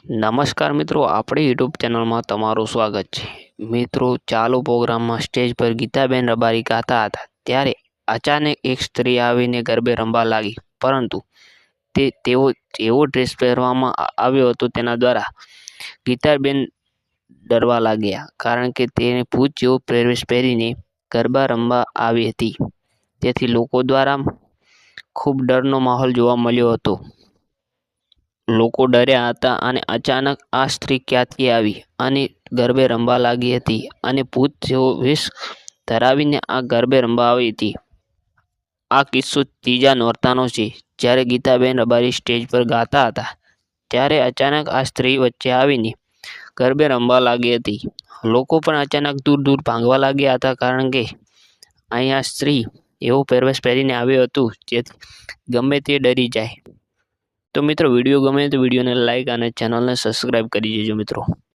નમસ્કાર મિત્રો, આપણી યુટ્યુબ ચેનલમાં તમારું સ્વાગત છે. મિત્રો, ચાલુ પ્રોગ્રામમાં સ્ટેજ પર ગીતાબેન રબારી ગાતા હતા, ત્યારે અચાનક એક સ્ત્રી આવીને ગરબે રમવા લાગી. પરંતુ તે તેઓ એવો ડ્રેસ પહેરવામાં આવ્યો હતો તેના દ્વારા ગીતાબેન ડરવા લાગ્યા, કારણ કે તેને ભૂત જેવો પહેરવેશ પહેરીને ગરબા રમવા આવી હતી. તેથી લોકો દ્વારા ખૂબ ડરનો માહોલ જોવા મળ્યો હતો. લોકો ડર્યા હતા અને અચાનક આ સ્ત્રી ક્યાંથી આવી અને ગરબે રમવા લાગી હતી અને ભૂત જેવો વિષ ધરાવીને આ ગરબે રમવા આવી હતી. આ કિસ્સો ત્રીજા નોરતાનો છે. જ્યારે ગીતાબેન રબારી સ્ટેજ પર ગાતા હતા, ત્યારે અચાનક આ સ્ત્રી વચ્ચે આવીને ગરબે રમવા લાગી હતી. લોકો પણ અચાનક દૂર દૂર ભાંગવા લાગ્યા હતા કારણ કે અહીંયા સ્ત્રી એવો પહેરવેશ પહેરીને આવ્યો હતું જેથી ગમે તે ડરી જાય. તો મિત્રો વીડિયો ગમે તો વિડીયોને લાઇક અને ચેનલને સબસ્ક્રાઈબ કરી દેજો મિત્રો.